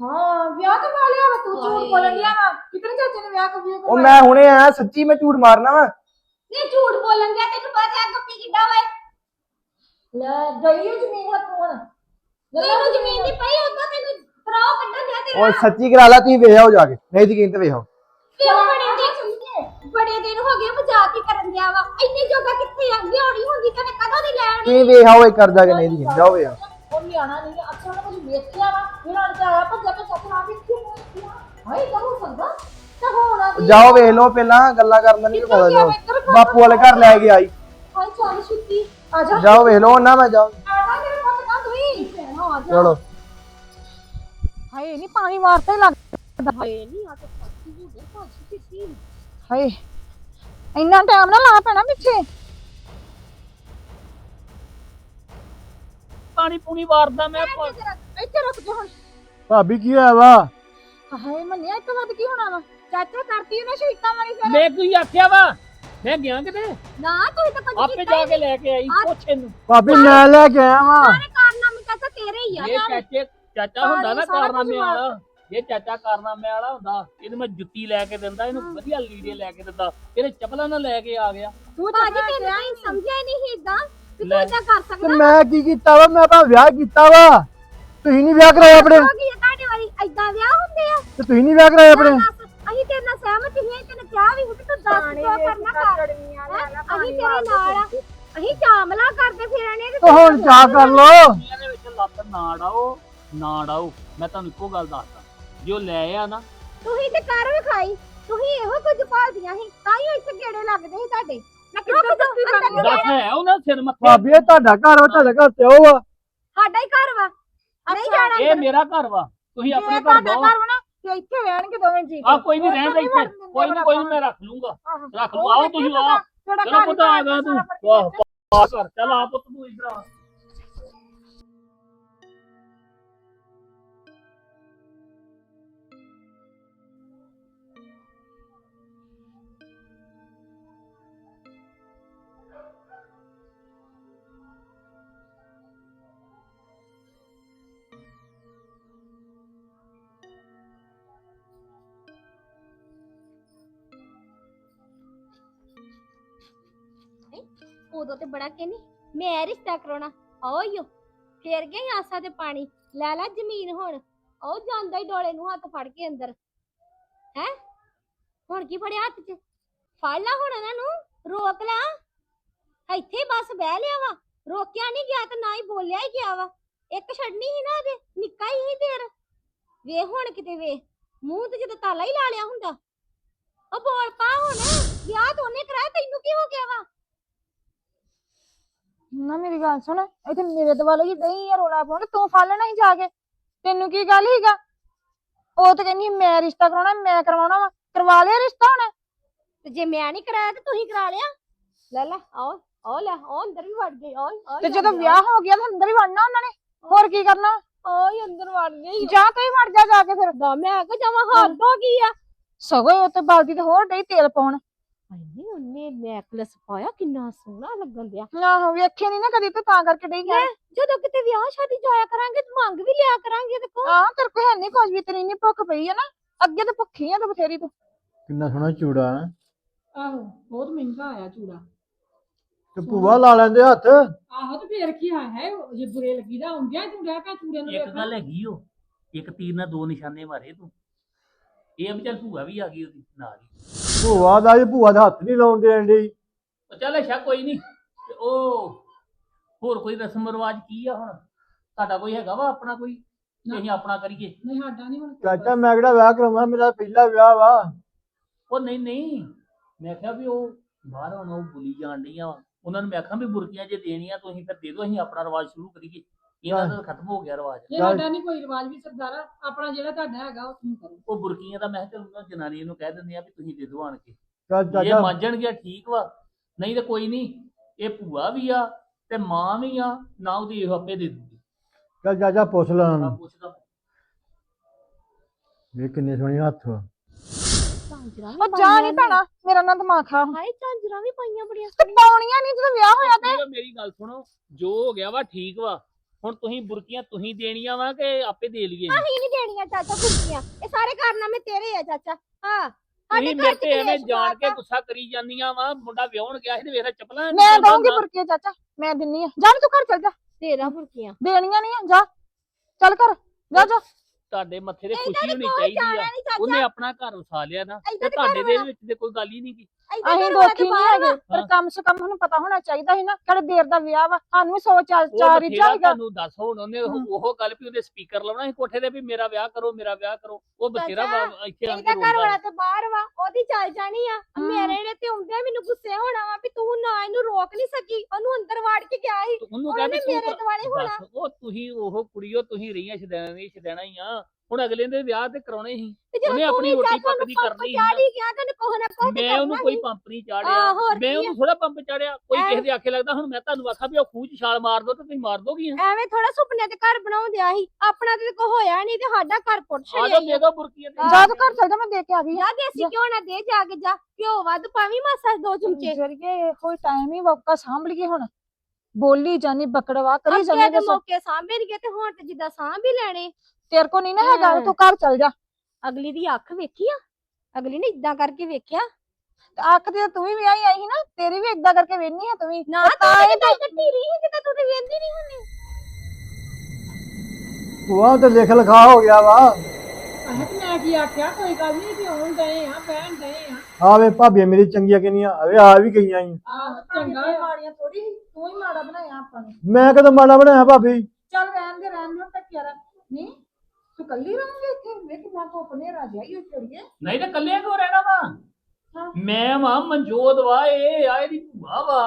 ਹਾਂ ਵਿਆਹ ਕਰਵਾ ਲਿਆ ਵਾ ਤੂੰ ਝੂਠ ਬੋਲਣ ਡਿਆ ਵਾ? ਕਿਤਨੇ ਚਾਚੇ ਨੇ ਵਿਆਹ ਕਰ ਉਹ ਮੈਂ ਹੁਣੇ ਆਇਆ ਸੱਚੀ ਮੈਂ ਝੂਠ ਮਾਰਨਾ ਵਾ। ਨਹੀਂ ਝੂਠ ਬੋਲਣ ਦਿਆ ਤੈਨੂੰ ਪਤਾ ਹੈ ਗੱਪੀ ਕਿੱਡਾ ਓਏ ਲੈ ਗਈ ਓ ਜ਼ਮੀਨ ਹੱਥੋਂ ਹੁਣ। ਤੈਨੂੰ ਜ਼ਮੀਨ ਦੀ ਪਈ ਉਦੋਂ ਤੈਨੂੰ ਫਰਾਓ ਕੱਢਣ ਦਿਆ ਤੇਰਾ। ਉਹ ਸੱਚੀ ਕਰਾ ਲਾ ਤੁਸੀਂ ਵੇਖ ਆਓ ਜਾ ਕੇ। ਨਹੀਂ ਯਕੀਨ ਤੇ ਵੇਖ ਆਓ। ਕਿਉਂ ਬਣੇ ਦੇ ਬੜੇ ਦਿਨ ਹੋ ਗਏ ਮਜ਼ਾਕ ਹੀ ਕਰਨ ਦਿਆ ਵਾ। ਇੰਨੀ ਜੋਗਾ ਕਿੱਥੇ ਆ? ਲਿਆਉਣੀ ਹੁੰਦੀ ਤੈਨੇ ਕਦੋਂ ਦੀ ਲੈਣੀ? ਤੁਸੀਂ ਵੇਖ ਆਓ ਇਹ ਕਰਦਾ ਕਿ ਨਹੀਂ ਦੀ ਜਾਓ ਵੇ ਉਹ ਨਿਆਣਾ ਨਹੀਂ ਅੱਛਾ ਉਹਨੇ ਕੁਝ ਵੇਖਿਆ ਵਾ। ਜਿਹੜਾ ਅੱਜ ਆਇਆ ਭੱਜਾ ਕੇ ਚੱਕ ਨਾ ਸਕਦਾ? ਤਾਂ ਹੁਣ ਜਾਓ ਵੇਖ ਲਓ ਪਹਿਲਾਂ ਗੱਲਾਂ ਕਰਨ ਦਾ ਨਹੀਂ ਪਤਾ ਜਾਓ। ਬਾਪੂ ਵਾਲੇ ਘਰ ਲੈ ਕੇ ਆਈ। ਹਾਏ ਚੱਲ ਛੁੱਟੀ। ਆ ਜਾ। ਜਾਓ ਵੇਖ ਲਓ ਨਾ ਮੈਂ ਜਾਓ ਆ ਜਾ ਮੇਰੇ ਪੁੱਤ ਨਾ ਤੂੰ ਹੀ ਭੈਣਾ ਆ ਜਾ। ਚਲੋ। ਹਾਏ ਨਹੀਂ ਪਾਣੀ ਮਾਰਤਾ ਹੀ ਲੱਗਦਾ ਹਾਏ ਨਹੀਂ ਆ ਤਾਂ ਫਾਸੀ ਹੋ ਗਈ ਹਾਏ ਇੰਨਾ ਟਾਈਮ ਨਾ ਲਾ ਪੈਣਾ ਪਿੱਛੇ। ਪਾਣੀ ਪੂਣੀ ਵਾਰਦਾ ਮੈਂ ਇੱਥੇ ਰੁਕ ਜਾ ਹੁਣ। ਭਾਬੀ ਕੀ ਹੋਇਆ ਵਾ? ਹਾਏ ਮੰਨਿਆ ਇੱਕ ਵਾਰ ਕੀ ਹੋਣਾ ਵਾ? ਚਾਚਾ ਕਰਤੀ ਉਹਨੇ ਸ਼ੀਟਾਂ ਮਾਰੀ ਫਿਰ। ਮੈਂ ਕੀ ਆਖਿਆ ਵਾ? ਮੈਂ ਗਿਆ ਕਿਤੇ? ਨਾ ਤੂੰ ਤਾਂ ਕੁਝ ਆਪੇ ਕੀਤਾ ਜਾ ਕੇ ਲੈ ਕੇ ਆਈ ਪੁੱਛ ਇਹਨੂੰ। ਭਾਬੀ ਮੈਂ ਲੈ ਕੇ ਆਇਆ ਵਾਂ। ਸਾਰੇ ਕਾਰਨਾਮੇ ਚਾਚਾ ਤੇਰੇ ਹੀ ਆ ਇਹ। ਚਾਚੇ ਚਾਚਾ ਹੁੰਦਾ ਨਾ ਕਾਰਨਾਮੇ ਵਾਲਾ। ਇਹ ਚਾਚਾ ਕਾਰਨਾਮੇ ਵਾਲਾ ਹੁੰਦਾ ਇਹਨੂੰ ਮੈਂ ਜੁੱਤੀ ਲੈ ਕੇ ਦਿੰਦਾ ਇਹਨੂੰ ਵਧੀਆ ਲੀੜੇ ਲੈ ਕੇ ਦਿੰਦਾ। ਇਹਨੇ ਚੱਪਲਾਂ ਨਾਲ ਲੈ ਕੇ ਆ ਗਿਆ। ਤੂੰ ਭਾਜੀ ਚੱਲ ਤੈਨੂੰ ਨਹੀਂ ਸਮਝਿਆ ਹੀ ਨਹੀਂ ਇਦਾਂ ਕਿ ਤੂੰ ਲੈ। ਇਦਾਂ ਕਰ ਤੇ ਸਕਦਾ। ਮੈਂ ਕੀ ਕੀਤਾ ਵਾ? ਮੈਂ ਆਪਣਾ ਵਿਆਹ ਕੀਤਾ ਵਾ। ਤੁਸੀਂ ਨਹੀਂ ਵਿਆਹ ਕਰਾਇਆ ਆਪਣੇ? ਹੋ ਗਈ ਆ ਤੁਹਾਡੇ ਵਾਲੀ ਇਦਾਂ ਵਿਆਹ ਹੁੰਦੇ ਆ। ਤੇ ਤੁਸੀਂ ਨਹੀਂ ਵਿਆਹ ਕਰਾਇਆ ਆਪਣੇ? ਦੱਸ, ਅਸੀਂ ਤੇਰੇ ਨਾਲ ਸਹਿਮਤ ਹੀ ਹਾਂ ਤੈਨੂੰ ਕਿਹਾ ਵੀ ਸੀ ਤੂੰ ਦੱਸ ਜੋ ਕਰਨਾ ਕਰ। ਹੈਂ? ਅਸੀਂ ਤੇਰੇ ਨਾਲ ਆ। ਅਸੀਂ ਚਾਮਲਾ ਕਰਦੇ ਫਿਰਾਂਗੇ ਤੇ ਹੁਣ ਚਾਹ ਕਰ ਲੋ ਦੁਨੀਆ ਦੇ ਵਿੱਚ ਲੱਤ ਨਾ ਡਾਓ ਨਾ ਡਾਓ ਮੈਂ ਤੁਹਾਨੂੰ ਇੱਕੋ ਗੱਲ ਦੱਸਦਾ। ਜੇ ਉਹ ਲੈ ਆ ਨਾ। ਤੁਸੀਂ ਤੇ ਕਰ ਵਿਖਾਈ ਤੁਸੀਂ ਇਹੋ ਕੁਝ ਭਾਲਦੀਆਂ ਸੀ ਤਾਂ ਹੀ ਇੱਥੇ ਗੇੜੇ ਲੱਗਦੇ ਸੀ ਤੁਹਾਡੇ। ਮੈਂ ਕਿੱਦਾਂ ਦੱਸੀ? ਦੱਸ ਹੈ ਉਹਨਾਂ ਸਿਰ ਮੱਥੇ। ਭਾਬੀ ਇਹ ਤੁਹਾਡਾ ਘਰ ਵਾ ਤੁਹਾਡੇ ਘਰ ਤੇ ਉਹ ਸਾਡਾ ਹੀ ਘਰ ਵਾ। ਨਹੀਂ ਜਾਣਾ ਇਹ ਮੇਰਾ ਘਰ ਵਾ ਤੁਸੀਂ ਆਪਣੇ ਜੇ ਘਰ ਤੁਹਾਡਾ ਜਾਓ। ਘਰ ਵਾ ਨਾ ਤੇ ਇੱਥੇ ਰਹਿਣਗੇ ਦੋਵੇਂ ਜੀ। ਆ ਕੋਈ ਨਹੀਂ ਰਹਿਣ ਦੇ ਇੱਥੇ। ਕੋਈ ਨਹੀਂ ਕੋਈ ਨੀ ਮੈਂ ਰੱਖ ਲੂੰਗਾ। ਰੱਖ ਲੂ ਆਓ ਤੁਸੀਂ ਆਓ ਚਲੋ ਪੁੱਤ ਆ ਗਿਆ ਤੂੰ। ਵਾਹ ਵਾਹ ਕਰ ਚੱਲ ਆ ਪੁੱਤ ਤੂੰ ਇਧਰ ਆ। ਉਦੋਂ ਤੇ ਬੜਾ ਕਹਿੰਦੀ ਮੈਂ ਰਿਸ਼ਤਾ ਕਰਾਉਣਾ, ਆਓ ਈਓ ਫੇਰ ਗਈ ਆਸਾ ਤੇ ਪਾਣੀ, ਲੈ ਲੈ ਜ਼ਮੀਨ ਹੁਣ। ਉਹ ਜਾਂਦਾ ਹੀ ਡੋਲੇ ਨੂੰ ਹੱਥ ਫੜ ਕੇ ਅੰਦਰ। ਹੈ? ਹੁਣ ਕੀ ਫੜਿਆ ਹੱਥ 'ਚ? ਫੜ ਲਾ ਹੁਣ ਇਹਨਾਂ ਨੂੰ, ਰੋਕ ਲਾ। ਇੱਥੇ ਹੀ ਬਸ ਬਹਿ ਲਿਆ ਵਾ। ਰੋਕਿਆ ਨਹੀਂ ਗਿਆ ਤੇ ਨਾ ਹੀ ਬੋਲਿਆ ਹੀ ਗਿਆ ਵਾ। ਇੱਕ ਛੱਡਣੀ ਸੀ ਨਾ ਉਹਦੇ, ਨਿੱਕਾ ਹੀ ਸੀ ਦੇਰ ਵੇ ਹੁਣ ਕਿਤੇ ਵੇ, ਮੂੰਹ ਤੇ ਜਦੋਂ ਤਾਲਾ ਹੀ ਲਾ ਲਿਆ ਹੁੰਦਾ। ਉਹ ਬੋਲ ਪਾ ਹੁਣ, ਵਿਆਹ ਤਾਂ ਉਹਨੇ ਕਰਾਇਆ, ਤੈਨੂੰ ਕੀ ਹੋ ਗਿਆ ਵਾ? ਨਾ ਮੇਰੀ ਗੱਲ ਸੁਣ ਇੱਥੇ ਮੇਰੇ ਦੁਆਲੇ ਹੀ ਡਈ ਆ ਰੋਲਾ ਪਾਉਣ ਤੂੰ ਫੜ ਲੈਣਾ ਸੀ ਜਾ ਕੇ। ਤੈਨੂੰ ਕੀ ਗੱਲ ਹੀਗਾ ਉਹ ਤਾਂ ਕਹਿੰਦੀ ਮੈਂ ਰਿਸ਼ਤਾ ਕਰਾਉਣਾ ਮੈਂ ਕਰਵਾਉਣਾ ਵਾ ਕਰਵਾ ਲਿਆ ਰਿਸ਼ਤਾ ਹੁਣ? ਤੇ ਜੇ ਮੈਂ ਨਹੀਂ ਕਰਾਇਆ ਤੇ ਤੁਸੀਂ ਕਰਾ ਲਿਆ। ਲੈ ਲੈ ਆਓ ਆਓ ਲੈ ਉਹ ਅੰਦਰ ਵੀ ਵੜ ਗਈ ਆਓ ਆਓ ਤੇ ਜਦੋਂ ਵਿਆਹ ਹੋ ਗਿਆ ਤਾਂ ਅੰਦਰ ਹੀ ਵੜਨਾ ਉਹਨਾਂ ਨੇ ਹੋਰ ਕੀ ਕਰਨਾ? ਆਓ ਅੰਦਰ ਵੜ ਗਈ ਜਾ ਤੂੰ ਹੀ ਵੜ ਜਾ ਜਾ ਕੇ ਫਿਰ। ਮੈਂ ਕਹ ਜਾਵਾਂ ਹੱਦ ਹੋ ਗਈ ਆ। ਸਗੋਂ ਉਹ ਤੇ ਬਾਲਦੀ ਤੇ ਹੋਰ ਡਈ ਤੇਲ ਪਾਉਣ। ਨਹੀਂ ਉਹਨੇ ਨੈਕਲਸ ਪਾਇਆ ਕਿੰਨਾ ਸੋਹਣਾ ਲੱਗਣ ਦਿਆ। ਆਹੋ ਵੇਖਿਆ ਨਹੀਂ ਨਾ ਕਦੀ ਤੇ ਤਾਂ ਕਰਕੇ ਡਈ ਕਹਿਣ ਜਦੋਂ ਕਿਤੇ ਵਿਆਹ ਸ਼ਾਦੀ ਜਾਇਆ ਕਰਾਂਗੇ ਤੇ ਮੰਗ ਵੀ ਲਿਆ ਕਰਾਂਗੇ ਤੇ ਕੋ ਹਾਂ ਤੇਰੇ ਕੋਲ ਹੈ ਨਹੀਂ ਕੁਝ ਵੀ ਤੇਰੀ ਨਹੀਂ ਭੁੱਖ ਪਈ ਹੈ ਨਾ ਅੱਗੇ ਤੇ ਭੁੱਖੀ ਆ ਤੇ ਬਥੇਰੀ ਤੂੰ। ਕਿੰਨਾ ਸੋਹਣਾ ਚੂੜਾ ਹੈ। ਆਹੋ ਬਹੁਤ ਮਹਿੰਗਾ ਆਇਆ ਚੂੜਾ। ਤੇ ਭੂਆ ਲਾ ਲੈਂਦੇ ਹੱਥ। ਆਹੋ ਤੇ ਫੇਰ ਕੀ ਆ ਹੈ ਜੇ ਬੁਰੇ ਲੱਗੀਦਾ ਹੁੰਦਿਆ ਤੂੰ ਰਹਿ ਪਿਆ ਚੂੜੇ ਨੂੰ ਇੱਕ ਵੇਖਣ। ਗੱਲ ਹੈਗੀ ਓ ਇੱਕ ਤੀਰ ਨਾਲ ਦੋ ਨਿਸ਼ਾਨੇ ਮਾਰੇ ਤੂੰ। ਇਹ ਵੀ ਚੱਲ ਭੂਆ ਵੀ ਆ ਗਈ ਉਹਦੀ ਨਾਲ ਹੀ। ਭੂਆ ਦਾ ਜੀ ਭੂਆ ਦਾ ਹੱਥ ਨਹੀਂ ਲਾਉਣ ਦੇਣ ਡਈ। ਉਹ ਚੱਲ ਅੱਛਾ ਕੋਈ ਨਹੀਂ ਤੇ ਉਹ ਹੋਰ ਕੋਈ ਰਸਮ ਰਿਵਾਜ ਕੀ ਆ ਹੁਣ? ਤੁਹਾਡਾ ਕੋਈ ਹੈਗਾ ਵਾ ਆਪਣਾ ਕੋਈ? ਕਿ ਅਸੀਂ ਆਪਣਾ ਕਰੀਏ। ਨਹੀਂ ਸਾਡਾ ਨਹੀਂ ਹੁਣ। ਚਾਚਾ ਮੈਂ ਕਿਹੜਾ ਵਿਆਹ ਕਰਾਉਣਾ? ਮੇਰਾ ਪਹਿਲਾ ਵਿਆਹ ਵਾ। ਉਹ ਨਹੀਂ ਨਹੀਂ। ਮੈਂ ਕਿਹਾ ਵੀ ਉਹ ਬਾਹਰ ਹੁਣ ਉਹ ਬੁਲੀ ਜਾਣ ਡੀਆਂ ਵਾ। ਉਹਨਾਂ ਨੂੰ ਮੈਂ ਕਿਹਾ ਵੀ ਬੁਰਕੀਆਂ ਜੇ ਦੇਣੀਆਂ ਤੁਸੀਂ ਫਿਰ ਦੇ ਦਿਓ ਅਸੀਂ ਆਪਣਾ ਰਿਵਾਜ ਸ਼ੁਰੂ ਕਰੀਏ। ਇਹਨਾਂ ਦਾ ਤਾਂ ਖਤਮ ਹੋ ਗਿਆ ਰਿਵਾਜ। ਇਹ ਸਾਡਾ ਨਹੀਂ ਕੋਈ ਰਿਵਾਜ ਵੀ ਸਰਦਾਰਾ ਆਪਣਾ ਜਿਹੜਾ ਤੁਹਾਡਾ ਹੈਗਾ ਉਹ ਤੁਸੀਂ ਕਰੋ। ਉਹ ਬੁਰਕੀਆਂ ਦਾ ਮੈਂ ਕਿਹਾ ਚਲੋ ਜਨਾਨੀ ਨੂੰ ਕਹਿ ਦਿੰਦੇ ਆ ਵੀ ਤੁਸੀਂ ਦੇ ਦਿਓ ਆਣ ਕੇ। ਚੱਲ ਜੇ ਚਾਚਾ ਮੰਜਣ ਗਿਆ ਠੀਕ ਵਾ। ਨਹੀਂ ਤੇ ਕੋਈ ਨਹੀਂ ਇਹ ਭੂਆ ਵੀ ਆ ਤੇ ਮਾਂ ਵੀ ਆ ਨਾ ਉਹਦੀ ਇਹ ਆਪੇ ਦੇ ਦੂਗੀ। ਚੱਲ ਚਾਚਾ ਪੁੱਛ ਲਾਂ ਮੈਂ ਪੁੱਛਦਾ ਵੇ ਕਿੰਨੇ ਸੋਹਣੇ ਹੱਥ ਵਾ ਝਾਂਜਰਾਂ ਉਹ ਜਾ ਨਹੀਂ ਭੈਣਾ ਮੇਰਾ ਨਾ ਦਿਮਾਗ ਖਾ ਹਾਏ ਝਾਂਜਰਾਂ ਵੀ ਪਾਈਆਂ ਬੜੀਆਂ ਤੇ ਪਾਉਣੀਆਂ ਨਹੀਂ ਜਦੋਂ ਵਿਆਹ ਹੋਇਆ ਤੇ। ਮੇਰੀ ਗੱਲ ਸੁਣੋ ਜੋ ਹੋ ਗਿਆ ਵਾ ਠੀਕ ਵਾ। ਹੁਣ ਤੁਸੀਂ ਬੁਰਕੀਆਂ ਤੁਸੀਂ ਦੇਣੀਆਂ ਵਾ ਕਿ ਆਪੇ ਦੇ ਲਈਏ? ਅਸੀਂ ਨਹੀਂ ਦੇਣੀਆਂ ਚਾਚਾ ਕੁਰਸੀਆਂ ਇਹ ਸਾਰੇ ਕਾਰਨਾਮੇ ਤੇਰੇ ਆ ਚਾਚਾ। ਹਾਂ ਤੁਸੀਂ ਸਾਡੇ ਮੇਰੇ ਘਰ ਤੇ ਐਵੇਂ ਕਲੇਸ਼ ਜਾਣ ਕੇ ਪਾਤਾ। ਗੁੱਸਾ ਕਰੀ ਜਾਂਦੀਆਂ ਵਾ ਮੁੰਡਾ ਵਿਆਹਣ ਗਿਆ ਸੀ ਤੇ ਵੇਖ ਚੱਪਲਾਂ ਮੈਂ ਦਊਂਗੀ ਬੁਰਕੇ ਚਾਚਾ ਮੈਂ ਦਿੰਨੀ ਆ। ਜਾ ਨੀ ਤੂੰ ਘਰ ਚੱਲ ਜਾ। ਤੇਰਾ ਬੁਰਕੀਆਂ। ਦੇਣੀਆਂ ਨਹੀਂ ਆ ਜਾ। ਚੱਲ ਕਰ ਜਾ ਜਾ। ਤੁਹਾਡੇ ਮੱਥੇ ਤੇ ਖੁਸ਼ੀ ਹੋਣੀ ਚਾਹੀਦੀ ਆ। ਉਹਨੇ ਆਪਣਾ ਘਰ ਵਸਾ ਲਿਆ ਨਾ ਤੇ ਤੁਹਾਡੇ ਘਰ ਦੇ ਵਿੱਚ ਤੇ ਕੋਈ ਗੱਲ ਹੀ ਨਹੀਂ ਏਦਾਂ ਅਸੀਂ ਘਰ ਦੋਖੀ ਨਹੀਂ ਹੈਗੇ ਪਰ। ਕਮ ਸੇ ਕਮ ਸਾਨੂੰ ਪਤਾ ਹੋਣਾ ਚਾਹੀਦਾ ਸੀ ਨਾ ਕਿਹੜੇ ਦੇਰ ਦਾ ਵਿਆਹ ਵਾ ਸਾਨੂੰ ਵੀ ਸੋਚ ਚਾਰ ਚਾਰ ਹੀ ਚਾਹੀਦਾ ਤੁਹਾਨੂੰ ਦੱਸ ਹੁਣ ਉਹਨੇ ਉਹ- ਗੱਲ ਵੀ ਉਹਦੇ ਸਪੀਕਰ ਲਾਉਣਾ ਸੀ ਕੋਠੇ ਤੇ ਵੀ ਮੇਰਾ ਵਿਆਹ ਕਰੋ ਮੇਰਾ ਵਿਆਹ ਕਰੋ। ਉਹ ਬਥੇਰਾ ਇੱਥੇ ਇਹਦਾ ਕੇ ਘਰ ਰੋਂਦਾ। ਵਾਲਾ ਤੇ ਬਾਹਰ ਵਾ ਉਹਦੀ ਚੱਲ ਜਾਣੀ ਆ। ਮੇਰੇ ਨੇ ਤੇ ਹੁੰਦਿਆਂ ਮੈਨੂੰ ਗੁੱਸੇ ਹੋਣਾ ਵਾ ਵੀ ਤੂੰ ਨਾ ਇਹਨੂੰ ਰੋਕ ਨਹੀਂ ਸਕੀ। ਉਹਨੂੰ ਅੰਦਰ ਵਾੜ ਕੇ ਗਿਆ ਸੀ। ਉਹਨੂੰ ਕਹਿੰਦੇ ਮੇਰੇ ਦੁਆਲੇ ਹੋਣਾ। ਉਹ ਤੁਸੀਂ ਉਹ ਕੁੜੀਓ ਤੁਸੀਂ ਰਹੀਆਂ ਛਦੈਣਾ ਨਹੀਂ ਛਦੈਣਾ ਹੀ ਆ। ਹੁਣ ਅਗਲੇ ਦੇ ਵਿਆਹ ਤੇ ਕਰਾਉਣੇ ਸੀ। ਤੇ ਉਹਨੇ ਤੂੰ ਆਪਣੀ ਰੋਟੀ ਪੱਕਦੀ ਕਰਨੀ ਚਾੜੀ ਗਿਆ ਤੈਨੂੰ ਕੋਹ ਨਾ ਕੋਹ ਤੇ ਮੈਂ ਉਹਨੂੰ ਕੋਈ। ਪੰਪ ਨਹੀਂ ਆਹ, ਚਾੜਿਆ ਮੈਂ ਉਹਨੂੰ ਥੋੜਾ ਪੰਪ ਚਾੜਿਆ। ਕੋਈ ਕਿਸੇ ਦੇ ਆਖੇ ਲੱਗਦਾ ਹੁਣ ਮੈਂ ਤੁਹਾਨੂੰ ਆਖਾਂ ਵੀ ਉਹ ਖੂਹ 'ਚ ਛਾਲ ਮਾਰ ਦੋ ਤੇ ਤੁਸੀਂ ਮਾਰ ਦੋਗੀ ਐਵੇਂ ਥੋੜਾ ਸੁਪਨੇ ਤੇ ਘਰ ਬਣਾਉਂਦਿਆ ਸੀ। ਆਪਣਾ ਤੇ ਕੋ ਹੋਇਆ ਨਹੀਂ ਤੇ ਸਾਡਾ ਘਰ ਪੁੱਟ ਆ ਜਾ ਛੜਿਆ ਦੇ ਦੋ ਬੁਰਕੀਆਂ ਤੇ। ਜਾ ਤੂੰ ਘਰ ਚੱਲ ਜਾ ਮੈਂ ਦੇ ਕੇ ਆ ਗਈ ਜਾ ਦੇਸੀ ਕਿਉਂ ਨਾ ਦੇ ਜਾ ਕੇ ਜਾ। ਘਿਓ ਵੱਧ ਪਾਵੀਂ ਮਾਸਾ ਦੋ ਚਮਚੇ। ਜਰੀਏ ਕੋਈ ਟਾਈਮ ਹੀ ਵਕਾ ਸਾਂਭ ਲਈਏ ਹੁਣ। ਬੋਲੀ ਜਾਨੀ ਬਕੜਵਾ ਕਰੀ ਜਾਨੀ ਦੇ ਮੌਕੇ ਸਾਂਭੇਣਗੇ ਤੇ ਹੁਣ ਤੇ ਜਿੱਦਾਂ ਸਾਂਭ ਹੀ ਲੈਣੇ। ਤੇਰੇ ਕੋ ਨਹੀਂ ਨਾ ਹੈਗਾ। ਤੂੰ ਘਰ ਚੱਲ ਜਾ। ਅਗਲੀ ਦੀ ਅੱਖ ਵੇਖੀ ਆ? ਅਗਲੀ ਨੇ ਇਦਾਂ ਕਰਕੇ ਵੇਖਿਆ? ਤੇ ਅੱਖ ਤੇ ਤੂੰ ਵੀ ਵਿਆਹੀ ਆਈ ਸੀ ਨਾ ਤੇਰੀ ਵੀ ਏਦਾਂ ਕਰਕੇ ਵੇਖਨੀ ਆ ਤੂੰ ਵੀ। ਨਾ ਤੇ ਇਹ ਤਾਂ ਕੱਟੀ ਰਹੀ ਜਿੱਦਾਂ ਤੂੰ ਤੇ ਵੇਂਦੀ ਨਹੀਂ ਹੁੰਦੀ। ਭੂਆ ਤੇ ਲਿਖ ਲਿਖਾ ਹੋ ਗਿਆ ਵਾ। ਆਹ ਤੇ ਮੈਂ ਕੀ ਆਖਿਆ ਕੋਈ ਗੱਲ ਨਹੀਂ ਤੇ ਆਉਣ ਡਏ ਆ ਬਹਿਣ ਡਏ ਆ। ਆਵੇ ਭਾਬੀਆਂ ਮੇਰੀ ਚੰਗੀਆਂ ਕਿੰਨੀਆਂ ਆਵੇ ਆ ਵੀ ਗਈਆਂ ਈ। ਆਹ ਚੰਗਾ। ਆ। ਮਾੜੀਆਂ ਥੋੜੀ ਤੂੰ ਹੀ ਮਾੜਾ ਬਣਾਇਆ ਆਪਾਂ ਨੂੰ। ਮੈਂ ਕਦੋਂ ਮਾੜਾ ਬਣਾਇਆ ਭਾਬੀ? ਚੱਲ ਰਹਿਣ ਦੇ ਰਹਿਣ ਟੱਕਿਆ ਰਹਿ ਕੱਲੀ ਰਹੂੰਗੀ ਇੱਥੇ? ਵੇਖ ਮੈਂ ਕੋ ਆਪਣੇ ਰਾਜਾ ਹੀ ਚੜੀਏ ਨਹੀਂ ਤੇ ਕੱਲੇ ਕਿਉਂ ਰਹਿਣਾ ਵਾ? ਹਾਂ। ਮੈਂ ਵਾ ਮਨਜੋਤ ਵਾ ਇਹ ਆ ਇਹਦੀ ਭੂਆ ਵਾ।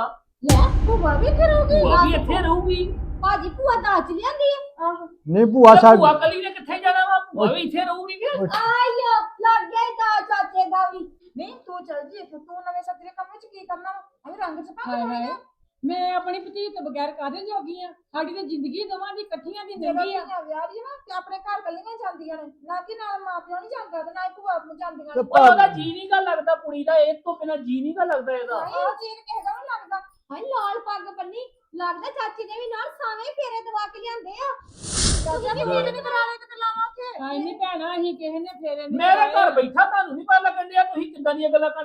ਲੈ ਭੂਆ ਵੀ ਇੱਥੇ ਰਹੂਗੀ? ਭੂਆ ਵੀ ਇੱਥੇ ਰਹੂਗੀ। ਭਾਜੀ ਭੂਆ ਦਾਜ ਲਿਆਂਦੀ ਆ। ਆਹੋ। ਨਹੀਂ ਭੂਆ ਤੇ ਸਾਡੀ ਭੂਆ ਕੱਲੀ ਨੇ ਕਿੱਥੇ ਜਾਣਾ ਵਾ? ਭੂਆ ਵੀ ਇੱਥੇ ਰਹੂਗੀ ਕਿ? ਆਇਓ ਲੱਗ ਗਿਆ ਈ ਦਾ ਚਾਚੇ ਦਾ ਵੀ। ਨਹੀਂ ਤੂੰ ਚੱਲ ਜੀ ਇੱਥੇ। ਤੂੰ ਨਵੇਂ ਸੱਜਰੇ ਕੰਮ ਵਿੱਚ ਕੀ ਕਰਨਾ ਵਾ? ਅਵੇਂ ਰੰਗ ਚ ਪਾ ਹਾਏ ਹਾਏ। ਮੈਂ ਆਪਣੀ ਭਤੀਜ ਤੋਂ ਬਗੈਰ ਕਾਹਦੇ ਜੋਗੀ ਆ? ਸਾਡੀ ਤੇ ਜ਼ਿੰਦਗੀ ਦੋਵਾਂ ਦੀ ਇਕੱਠੀਆਂ ਦੀ ਜਦੋਂ ਆ। ਧੀਆਂ ਵਿਆਹ ਦੀ ਨਾ ਤੇ ਆਪਣੇ ਘਰ ਕੱਲੀਆਂ ਜਾਂਦੀਆਂ ਨੇ ਨਾ ਕਿ ਨਾਲ ਮਾਂ ਪਿਓ ਨਹੀਂ ਜਾਂਦਾ ਤੇ ਨਾ ਹੀ ਭੂਆ ਨੂੰ ਜਾਂਦੀਆਂ ਤੇ ਨੇ ਉਹ ਉਹਦਾ ਜੀ ਨਹੀਂ ਗਾ ਲੱਗਦਾ ਕੁੜੀ ਦਾ ਇਹ ਤੋਂ ਬਿਨਾ ਜੀ ਨਹੀਂ ਗਾ ਲੱਗਦਾ ਇਹਦਾ। ਆਹ ਚੀਜ਼ ਕਿਸੇ ਦਾ ਨੀ ਲੱਗਦਾ। ਹਾਏ ਲਾਲ ਪੱਗ ਬੰਨੀ ਲੱਗਦਾ ਚਾਚੀ ਨੇ ਵੀ ਨਾਲ ਸਾਵੇਂ ਫੇਰੇ ਦਵਾ ਕੇ ਲਿਆਂਦੇ ਆ। ਚਾਚਾ ਨੇ ਫੇਰ ਨਹੀਂ ਕਰਾਣੇ ਕਿਤੇ ਲਾਵਾਂ ਉੱਥੇ? ਹਾਏ ਨਹੀਂ ਭੈਣਾ ਅਸੀਂ ਕਿਸੇ ਨੇ ਫੇਰੇ ਨਹੀਂ ਮੇਰੇ। ਘਰ ਬੈਠਾ ਤੁਹਾਨੂੰ ਨਹੀਂ ਪਤਾ ਲੱਗਣ ਡਿਆ ਤੁਸੀਂ ਕਿੱਦਾਂ ਦੀਆਂ ਗੱਲਾਂ ਤਾਂ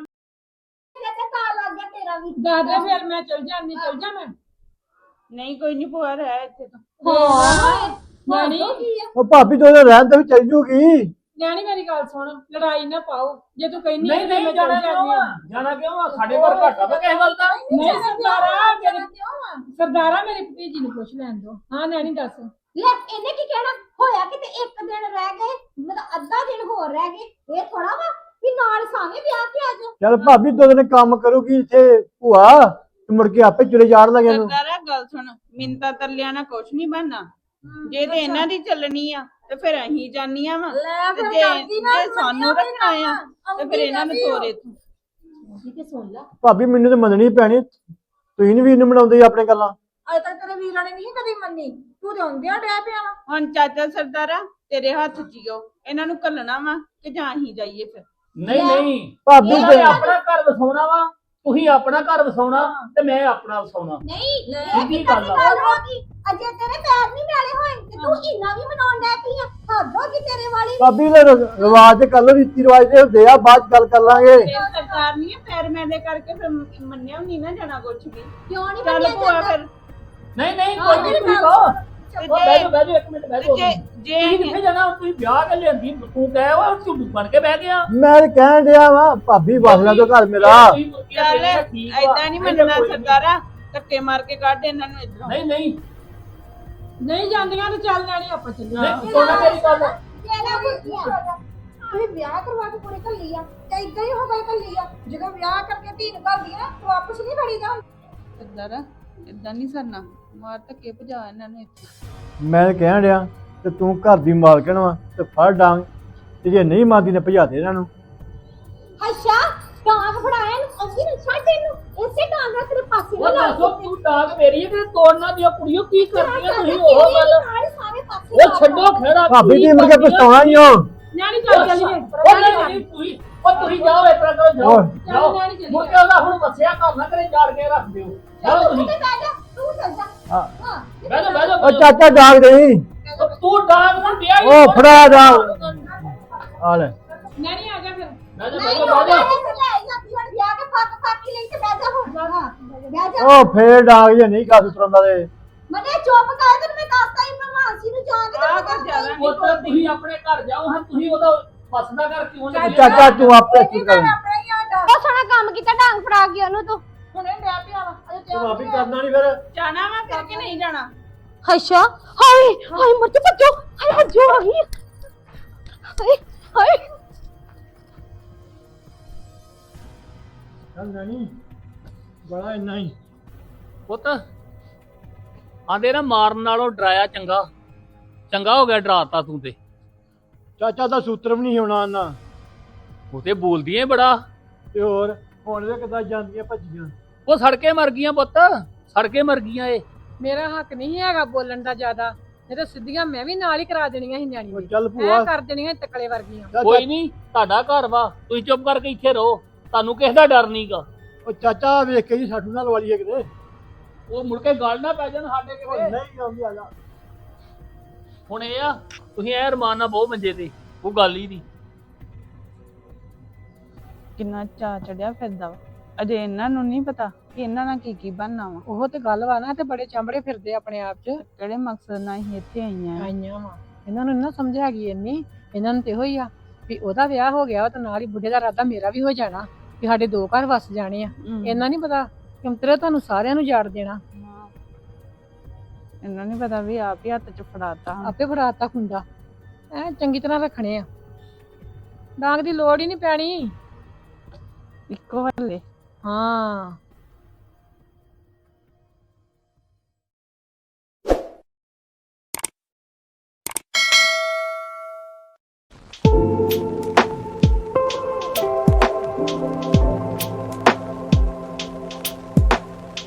ਲੱਗ ਗਿਆ ਤੇਰਾ ਵੀ ਦੱਸ ਦੇ ਫਿਰ ਮੈਂ ਚਲ ਜਾਂਦੀ ਚਲ ਜਾ ਮੈਂ। ਨਹੀਂ ਕੋਈ ਨਹੀਂ ਭੂਆ ਰਹਿ ਇੱਥੇ ਤਾਂ। ਹਾਂ ਨਾਨੀ ਉਹ ਭਾਬੀ ਤੋਂ ਰਹਿਣ ਤੇ ਵੀ ਚੱਲ ਜੂਗੀ। ਨਿਆਣੀ ਮੇਰੀ ਗੱਲ ਸੁਣ ਲੜਾਈ ਨਾ ਪਾਓ। ਜੇ ਤੂੰ ਕਹਿੰਦੀ ਨਹੀਂ ਨਹੀਂ ਜਾਣਾ ਕਿਉਂ ਆ? ਜਾਣਾ ਕਿਉਂ ਆ? ਸਾਡੇ ਘਰ ਘਾਟਾ ਕਿਸੇ ਨਹੀਂ ਸਰਦਾਰਾ ਮੇਰੀ ਕਿਉਂ ਆ? ਸਰਦਾਰਾ ਮੇਰੀ ਭਤੀਜੀ ਨੂੰ ਪੁੱਛ ਲੈਣ ਦੋ ਹਾਂ ਨਿਆਣੀ ਦੱਸ। ਲੈ ਇਹਨੇ ਕੀ ਕਹਿਣਾ? ਹੋਇਆ ਕਿਤੇ ਇੱਕ ਦਿਨ ਰਹਿ ਗਏ? ਮਤਲਬ ਅੱਧਾ ਦਿਨ ਹੋਰ ਰਹਿ ਗਏ? ਇਹ ਥੋੜਾ ਵਾ ਵੀ ਨਾਲ ਸਾਵੇਂ ਵਿਆਹ ਕੇ ਆ ਜਾਓ। ਚੱਲ ਭਾਬੀ ਦੋ ਦਿਨ ਕੰਮ ਕਰੂਗੀ ਇੱਥੇ ਭੂਆ ਤੇ ਮੁੜ ਕੇ ਆਪੇ ਚੁਲੇ ਚਾੜ ਲਾਂਗੇ ਇਹਨੂੰ। ਸਰਦਾਰਾ ਗੱਲ ਸੁਣ ਮਿੰਤਾ ਤਰਲਿਆਂ ਨਾਲ ਕੁਛ ਨਹੀਂ ਬਣਨਾ। ਜੇ ਤੇ ਇਹਨਾਂ ਦੀ ਚੱਲਣੀ ਆ ਤੇ ਫਿਰ ਅਸੀਂ ਜਾਨੀਆਂ ਵਾ। ਲੈ ਤੇ ਫਿਰ ਜੇ ਜਾਂਦੀ ਨਾ ਜੇ ਸਾਨੂੰ ਰੱਖਣਾ ਆ ਤੇ ਫਿਰ ਇਹਨਾਂ ਨੂੰ ਤੋਰੇ ਤੂੰ ਜੀ ਕੇ ਸੁਣ ਲਾ। ਭਾਬੀ ਮੈਨੂੰ ਤੇ ਮੰਨਣੀ ਪੈਣੀ। ਤੁਸੀਂ ਨੀ ਵੀ ਇਹਨੂੰ ਬਣਾਉਂਦੇ ਆਪਣੇ ਗੱਲਾਂ। ਅਜੇ ਤੱਕ ਤੇਰੇ ਵੀਰਾਂ ਨੇ ਨਹੀਂ ਕਦੀ ਮੰਨੀ। ਤੂੰ ਤੇ ਹੁੰਦਿਆਂ ਡਿਆ ਪਿਆ ਵਾ। ਹੁਣ ਚਾਚਾ ਸਰਦਾਰਾ ਤੇਰੇ ਹੱਥ 'ਚ ਹੀ ਓ ਇਹਨਾਂ ਨੂੰ ਕੱਲਣਾ ਵਾ ਕਿ ਜਾਂ ਅਸੀਂ ਜਾਈਏ ਫਿਰ। ਨਹੀਂ ਨਹੀਂ। ਭਾਬੀ ਇਹਨਾਂ ਤੇ ਨੇ ਆਪਣਾ ਘਰ ਵਸਾਉਣਾ ਵਾ ਤੁਸੀਂ ਆਪਣਾ ਘਰ ਵਸਾਉਣਾ ਤੇ ਮੈਂ ਆਪਣਾ ਵਸਾਉਣਾ। ਨਹੀਂ ਇਹ ਸਿੱਧੀ ਕਿੱਦਾਂ ਗੱਲ ਦੀ ਆ। ਗੱਲ ਹੋ ਗਈ ਅਜੇ ਤੇਰੇ ਪੈਰ ਨਹੀਂ ਨਾਲੇ ਹੋਏ ਤੇ ਤੂੰ ਇੰਨਾ ਵੀ ਮਨਾਉਣ ਡੈ ਪਈ ਆ? ਹੱਦ ਹੋ ਗਈ ਤੇਰੇ ਵਾਲੀ ਭਾਬੀ ਦੇ ਰਿਵਾਜ ਤੇ ਕੱਲ ਰੀਤੀ ਰਿਵਾਜ ਦੇ ਹੁੰਦੇ ਆ ਬਾਅਦ ਗੱਲ ਕਰ ਲਾਂਗੇ। ਤੇ ਸਰਦਾਰ ਨਹੀਂ ਪੈਰ ਮੈਦੇ ਕਰਕੇ ਫਿਰ ਮੰਨਿਆ ਨਹੀਂ ਨਾ ਜਾਣਾ ਕੁਛ ਵੀ। ਕਿਉਂ ਨਹੀਂ ਚੱਲ ਮੰਨਿਆ ਜਾਂਦਾ? ਫਿਰ। ਨਹੀਂ ਨਹੀਂ ਕੋਈ ਨਹੀਂ ਤੁਸੀਂ ਕਹੋ। ਬਹਿ ਜੇ ਬਹਿ ਜਾਓ ਇੱਕ ਮਿੰਟ ਬਹਿ ਜੇ ਜੇ ਤੁਸੀਂ ਕਿੱਥੇ ਜਾਣਾ? ਤੁਸੀਂ ਵਿਆਹ ਕੇ ਲਿਆਂਦੀ ਤੂੰ ਕਹਿ ਉਹ ਝੁੱਡੂ ਬਣ ਕੇ ਬਹਿ ਗਿਆ। ਮੈਂ ਤੇ ਕਹਿਣ ਡਿਆ ਵਾ ਭਾਬੀ ਵਸਲਾ ਤੋਂ ਘਰ ਮੇਰਾ। ਚੱਲ ਵਾ। ਐਦਾਂ ਨਹੀਂ ਮੰਨਣਾ। ਸਰਦਾਰਾ ਧੱਕੇ ਮਾਰ ਕੇ ਕੱਢ ਇਹਨਾਂ ਨੂੰ ਇਧਰੋਂ। ਨਹੀਂ ਨਹੀਂ। ਨਹੀਂ ਜਾਂਦੀਆਂ ਤੇ ਚੱਲ ਨਿਆਣੀ ਆਪਾਂ ਚੱਲੀਏ। ਨਹੀਂ ਸੋਨਾ ਮੇਰੀ ਗੱਲ। ਤੇਰਾ ਬੁੱਧੀਆ ਤੁਸੀਂ ਵਿਆਹ ਕਰਵਾ ਕੇ ਕੁੜੀ ਘੱਲੀ ਆ ਤੇ ਇਦਾਂ ਹੀ ਹੋ ਗਈ ਘੱਲੀ ਆ। ਜਦੋਂ ਵਿਆਹ ਕਰਕੇ ਧੀ ਨੂੰ ਘੱਲਦੀ ਆ ਤੂੰ ਵਾਪਸ ਨਹੀਂ ਖੜੀਦਾ ਸਰਦਾਰਾ ਇਦਾਂ ਨਹੀਂ ਸਰਨਾ। ਮਾਰ ਧੱਕੇ ਭਜਾ ਇਹਨਾਂ ਨੂੰ ਇੱਥੇ। ਮੈਂ ਤੇ ਕਹਿਣ ਡਿਆ ਤੇ ਤੂੰ ਘਰ ਦੀ ਮਾਲਕਣ ਵਾ ਤੇ ਫੜ ਡਾਂਗ ਤੇ ਜੇ ਨਹੀਂ ਮੰਨਦੀ ਨੇ ਭਜਾ ਦੇ ਇਹਨਾਂ ਨੂੰ। ਅੱਛਾ ਡਾਂਗ ਫੜਾਇਆ ਨੂੰ ਅੱਗੇ ਨਾ ਛੱਡ ਇਹਨੂੰ। ਇਸੇ ਡਾਂਗ ਨਾਲ ਤੇਰੇ ਪਾਸੇ ਨਾ ਉਹ ਲਾ ਦੱਸੋ ਤੂੰ ਡਾਂਗ ਮੇਰੀ ਹੈ ਤੇ ਤੋੜਨਾ ਦੀਆਂ ਕੁੜੀਆਂ ਕੀ ਕਰਦੀਆਂ ਤੁਸੀਂ ਉਹ ਗੱਲ? ਨਾਲ ਸਾਰੇ ਪਾਸੇ ਉਹ ਛੱਡੋ ਖੇੜਾ ਭਾਬੀ ਦੀ ਕੇ ਪਛਤਾਉਣਾ ਹੀ ਹੋ। ਨਿਆਣੀ ਚੱਲ ਚੱਲੀਏ ਉਹ ਨਹੀਂ ਤੁਸੀਂ ਉਹ ਤੁਸੀਂ ਜਾਓ ਇਸ ਤਰ੍ਹਾਂ ਕਰੋ ਜਾਓ ਕੇ ਉਹਦਾ ਹੁਣ ਵਸਿਆ ਘਰ ਨਾ ਕਰੇ ਜਾੜ ਕੇ ਰੱਖ ਦਿਓ। ਜਾਓ ਤੂੰ ਤੁਸੀਂ। ਤੇ ਬਹਿ ਜਾ ਤੂੰ ਚੱਲ ਜਾ। ਹਾਂ। ਹਾਂ ਬਹਿ ਜਾ ਬਹਿ ਜਾ ਉਹ ਚਾਚਾ ਡਾਂਗ ਦੇਈ ਉਹ ਤੂੰ ਡਾਂਗ ਨੂੰ ਵਿਆਹ ਹੀ ਉਹ ਫੜਾ ਡਾਂਗ ਆ ਲੈ। ਨਿਆਣੀ ਆ ਜਾ ਫਿਰ। ਬਹਿ ਜਾ ਨਹੀਂ ਬਹਿ ਜਾ ਬਹਿ ਜਾ। ਉਹ ਲੈ ਬਹਿ ਜਾ ਬਹਿ ਜਾ। ਉਹ ਫੇਰ ਡਾਂਗ ਜੇ ਨਹੀਂ ਕਾਸ ਤੁਰੰਦਾ ਦੇ ਮਨੇ ਚੁੱਪ ਕਰ ਤੈਨੂੰ ਮੈਂ ਦੱਸਦਾ ਹੀ ਮਮਾ ਮਾਨਸੀ ਨੂੰ ਜਾਣ ਉਹ ਤਾਂ ਤੁਸੀਂ ਆਪਣੇ ਘਰ ਜਾਓ ਹਾਂ ਤੁਸੀਂ ਉਹਦਾ ਫਸਦਾ ਕਰ ਕਿਉਂ ਨਹੀਂ ਚਾਚਾ ਤੂੰ ਆਪੇ ਬਹੁਤ ਸੋਹਣਾ ਕੰਮ ਕੀਤਾ ਡਾਂਗ ਫੜਾ ਕੇ ਉਹਨੂੰ ਤੂੰ। ਹੁਣੇ ਡੈ ਪਿਆ ਵਾ ਅਜੇ ਤੂੰ ਆਪੇ ਨਹੀਂ ਕਰਨਾ ਨਹੀਂ ਫਿਰ। ਜਾਣਾ ਵਾ ਫਿਰ ਕਿ ਨਹੀਂ ਜਾਣਾ? ਅੱਛਾ ਹਾਏ ਹਾਏ ਮਰ ਜਾ ਭੱਜੋ ਹਾਏ ਭੱਜੋ ਆ ਗਈ ਹਾਏ ਹਾਏ। ਚੱਲ ਨਹੀਂ ਬੜਾ ਇੰਨਾ ਹੀ। ਪੁੱਤ ਆਂਦੇ ਨਾ ਮਾਰਨ ਨਾਲੋਂ ਡਰਾਇਆ ਚੰਗਾ। ਚੰਗਾ ਹੋ ਗਿਆ ਡਰਾਤਾ ਤੂੰ ਤੇ। ਚਾਚਾ ਦਾ ਸੂਤਰ ਵੀ ਨਹੀਂ ਹੋਣਾ ਨਾ। ਉਹ ਤੇ ਬੋਲਦੀ ਏ ਬੜਾ। ਤੇ ਹੋਰ ਹੁਣ ਵੇ ਕਿਦਾਂ ਜਾਂਦੀਆਂ ਭੱਜੀਆਂ। ਉਹ ਸੜਕੇ ਮਰ ਗਈਆਂ ਪੁੱਤ ਸੜਕੇ ਮਰ ਗਈਆਂ ਏ ਮੇਰਾ ਹੱਕ ਨਹੀਂ ਹੈਗਾ ਬੋਲਣ ਦਾ ਜ਼ਿਆਦਾ। ਨਹੀਂ ਤਾਂ ਸਿੱਧੀਆਂ ਮੈਂ ਵੀ ਨਾਲ ਹੀ ਕਰਾ ਦੇਣੀਆਂ ਸੀ ਨਿਆਣੀ ਉਹ ਦੀ। ਚੱਲ ਭੂਆ। ਕਰ ਦੇਣੀਆਂ ਸੀ ਤਕਲੇ ਵਰਗੀਆਂ। ਚਾਚਾ ਕੋਈ ਨਹੀਂ ਤੁਹਾਡਾ ਘਰ ਵਾ ਤੁਸੀਂ ਚੁੱਪ ਕਰਕੇ ਇੱਥੇ ਰਹੋ। ਤੁਹਾਨੂੰ ਕਿਸੇ ਦਾ ਡਰ ਨਹੀਂਗਾ ਉਹ ਚਾਚਾ ਵੇਖ ਕੇ ਹੀ ਸਾਡੂ ਨਾਲ ਵਾਲੀਏ ਕਿਤੇ। ਉਹ ਮੁੜ ਕੇ ਗੱਲ ਨਾ ਪੈ ਜਾਣ ਸਾਡੇ ਉਹ ਕਿਤੇ। ਨਹੀਂ ਆਉਂਦੀ ਆ ਜਾ। ਹੁਣ ਇਹ ਆ ਤੁਸੀਂ ਐ ਰਮਾਨ ਨਾਲ ਬਹੁਤ ਮੰਜੇ ਤੇ ਉਹ ਗੱਲ ਹੀ ਨਹੀਂ। ਕਿੰਨਾ ਚਾ ਚੜਿਆ ਫਿਰਦਾ ਵਾ। ਅਜੇ ਇਹਨਾਂ ਨੂੰ ਨਹੀਂ ਪਤਾ ਕਿ ਇਹਨਾਂ ਨਾਲ ਕੀ ਕੀ ਬਣਨਾ ਵਾ। ਉਹ ਤੇ ਗੱਲ ਵਾ ਨਾ ਤੇ ਬੜੇ ਚੰਬੜੇ ਫਿਰਦੇ ਆਪਣੇ ਆਪ 'ਚ। ਕਿਹੜੇ ਮਕਸਦ ਨਾਲ ਅਸੀਂ ਇੱਥੇ ਆਈਆਂ ਆ। ਆਈਆਂ ਵਾ। ਇਹਨਾਂ ਨੂੰ ਨੀ ਨਾ ਸਮਝ ਹੈਗੀ ਇੰਨੀ। ਇਹਨਾਂ ਨੂੰ ਤੇ ਇਹੋ ਹੀ ਆ ਵੀ ਉਹਦਾ ਵਿਆਹ ਹੋ ਗਿਆ ਵਾ ਤੇ ਨਾਲ ਹੀ ਬੁੱਢੇ ਦਾ ਇਰਾਦਾ ਮੇਰਾ ਵੀ ਹੋ ਜਾਣਾ ਵੀ ਸਾਡੇ ਦੋ ਘਰ ਵਸ ਜਾਣੇ ਆ। ਹਮ। ਇਹਨਾਂ ਨਹੀਂ ਪਤਾ ਕਿੰਤਰੇ ਤੁਹਾਨੂੰ ਸਾਰਿਆਂ ਨੂੰ ਜਾੜ ਦੇਣਾ। ਹਾਂ। ਇਹਨਾਂ ਨਹੀਂ ਪਤਾ ਵੀ ਆਪ ਹੀ ਹੱਥ ਚ ਫੜਾਤਾ। ਹੁਣ। ਆਪੇ ਫੜਾਤਾ ਖੁੰਡਾ। ਐ ਚੰਗੀ ਤਰ੍ਹਾਂ ਰੱਖਣੇ ਆ। ਡਾਂਗ ਦੀ ਲੋੜ ਹੀ ਨਹੀਂ ਪੈਣੀ। ਇੱਕੋ ਹੱਲੇ। ਹਾਂ